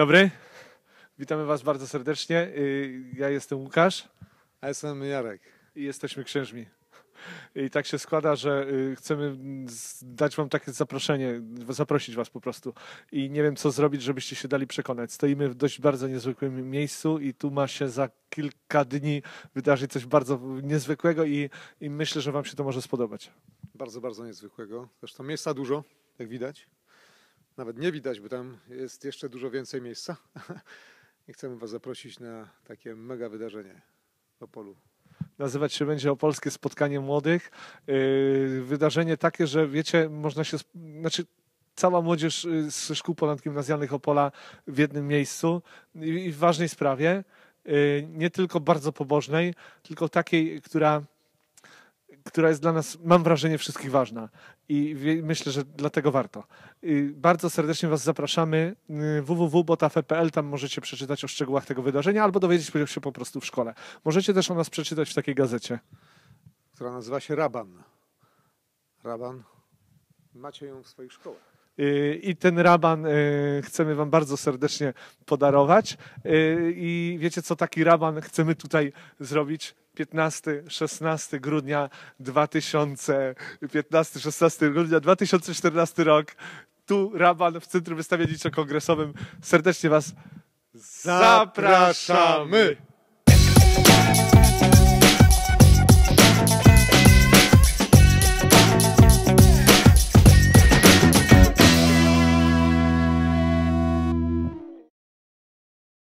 dobry. Witamy Was bardzo serdecznie. Y, Ja jestem Łukasz A jestem Jarek. i jesteśmy księżmi. I tak się składa, że y, chcemy dać Wam takie zaproszenie, zaprosić Was po prostu. I nie wiem, co zrobić, żebyście się dali przekonać. Stoimy w dość bardzo niezwykłym miejscu i tu ma się za kilka dni wydarzyć coś bardzo niezwykłego i, i myślę, że Wam się to może spodobać. Bardzo, bardzo niezwykłego. Zresztą miejsca dużo, jak widać. Nawet nie widać, bo tam jest jeszcze dużo więcej miejsca. I chcemy Was zaprosić na takie mega wydarzenie w Opolu. nazywać się będzie Opolskie Spotkanie Młodych. Yy, Wydarzenie takie, że wiecie, można się, znaczy cała młodzież y, z szkół ponadgimnazjalnych Opola w jednym miejscu i i w ważnej sprawie, yy, nie tylko bardzo pobożnej, tylko takiej, która która jest dla nas, mam wrażenie, wszystkich ważna. I myślę, że dlatego warto. Y, Bardzo serdecznie Was zapraszamy. Y, www.botafe.pl, tam możecie przeczytać o szczegółach tego wydarzenia albo dowiedzieć się po prostu w szkole. Możecie też o nas przeczytać w takiej gazecie. która nazywa się Raban. Raban. Macie ją w swoich szkołach. Y, I ten raban y, chcemy Wam bardzo serdecznie podarować. Y, I wiecie co, taki raban chcemy tutaj zrobić 15-16 grudnia 2015-16 grudnia 2014 rok. Tu raban w Centrum Wystawienniczo-Kongresowym. Serdecznie Was zapraszamy.